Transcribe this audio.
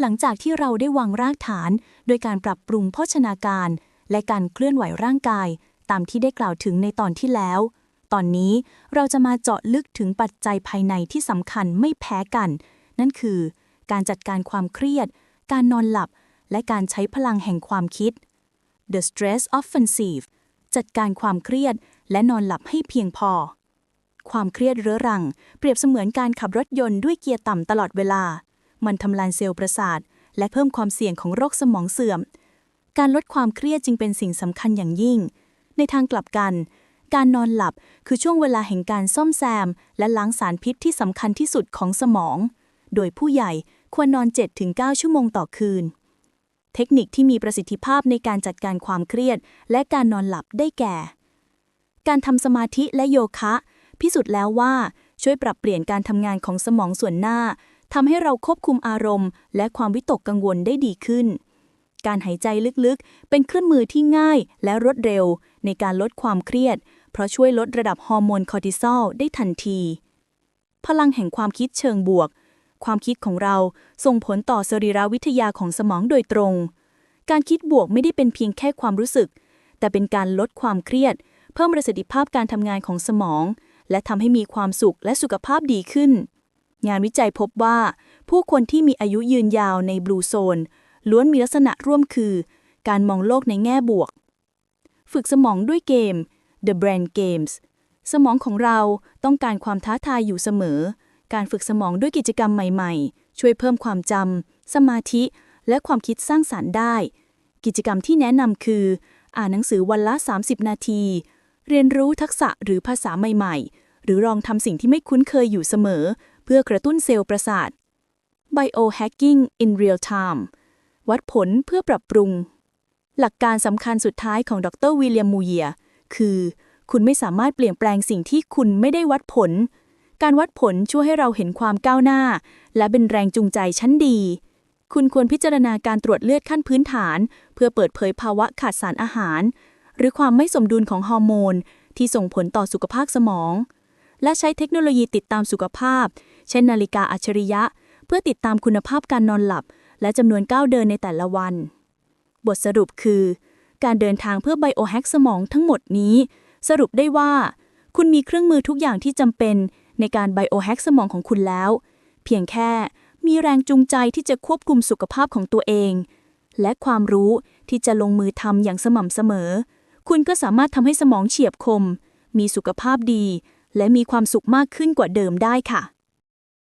หลังจากที่เราได้วางรากฐาน โดยการปรับปรุงโภชนาการ และการเคลื่อนไหวร่างกาย ตามที่ได้กล่าวถึงในตอนที่แล้ว ตอนนี้เราจะมาเจาะลึกถึงปัจจัยภายในที่สำคัญไม่แพ้กัน นั่นคือ การจัดการความเครียด การนอนหลับ และการใช้พลังแห่งความคิด The Stress Offensive จัดการความเครียดและนอนหลับให้เพียงพอ ความเครียดเรื้อรัง เปรียบเสมือนการขับรถยนต์ด้วยเกียร์ต่ำตลอดเวลา มันทำลายเซลล์ประสาท และเพิ่มความเสี่ยงของโรคสมองเสื่อม การลดความเครียดจึงเป็นสิ่งสำคัญอย่างยิ่ง ในทางกลับกัน การนอนหลับคือช่วงเวลาแห่งการซ่อมแซม และล้างสารพิษที่สำคัญที่สุดของสมอง โดยผู้ใหญ่ควรนอน 7-9 ชั่วโมงต่อคืน เทคนิคที่มีประสิทธิภาพในการจัดการความเครียด และการนอนหลับได้แก่ การทำสมาธิและโยคะ พิสูจน์แล้วว่าช่วยปรับเปลี่ยนการทำงานของสมองส่วนหน้า ทำให้เราควบคุมอารมณ์ และความวิตกกังวลได้ดีขึ้น การหายใจลึกๆ เป็นเครื่องมือที่ง่ายและรวดเร็ว ในการลดความเครียด เพราะช่วยลดระดับฮอร์โมนคอร์ติซอลได้ทันที พลังแห่งความคิดเชิงบวก ความคิดของเราส่งผลต่อสรีรวิทยาของสมองโดยตรง การคิดบวกไม่ได้เป็นเพียงแค่ความรู้สึก แต่เป็นการลดความเครียด เพิ่มประสิทธิภาพการทำงานของสมอง และทำให้มีความสุขและสุขภาพดีขึ้น งานวิจัยพบว่า ผู้คนที่มีอายุยืนยาวในบลูโซน ล้วนมีลักษณะร่วมคือ การมองโลกในแง่บวก ฝึกสมองด้วยเกม The Brain Games สมองของเราต้องการความท้าทายอยู่เสมอ การฝึกสมองด้วยกิจกรรมใหม่ๆ ช่วยเพิ่มความจำสมาธิ และความคิดสร้างสารรค์ได้ กิจกรรมที่แนะนำคือ อ่านหนังสือวันละ 30 นาที เรียนรู้ทักษะหรือภาษาใหม่ๆ หรือลองทำสิ่งที่ไม่คุ้นเคยอยู่เสมอ เพื่อกระตุ้นเซลล์ประสาท Biohacking in Real Time วัดผลเพื่อปรับปรุง หลักการสำคัญสุดท้ายของดรวิลเลียมมูเยีย คือ คุณไม่สามารถเปลี่ยนแปลงสิ่งที่คุณไม่ได้วัดผล การวัดผลช่วยให้เราเห็นความก้าวหน้า และเป็นแรงจูงใจชั้นดี คุณควรพิจารณาการตรวจเลือดขั้นพื้นฐาน เพื่อเปิดเผยภาวะขาดสารอาหาร หรือความไม่สมดุลของฮอร์โมน ที่ส่งผลต่อสุขภาพสมอง และใช้เทคโนโลยีติดตามสุขภาพ เช่นนาฬิกาอัจฉริยะ เพื่อติดตามคุณภาพการนอนหลับ และจำนวนก้าวเดินในแต่ละวัน บทสรุปคือ การเดินทางเพื่อไบโอแฮกสมองทั้งหมดนี้ สรุปได้ว่า คุณมีเครื่องมือทุกอย่างที่จำเป็นในการไบโอแฮกสมองของคุณแล้ว เพียงแค่มีแรงจูงใจที่จะควบคุมสุขภาพของตัวเอง และความรู้ที่จะลงมือทำอย่างสม่ำเสมอ คุณก็สามารถทำให้สมองเฉียบคม มีสุขภาพดี และมีความสุขมากขึ้นกว่าเดิมได้ค่ะ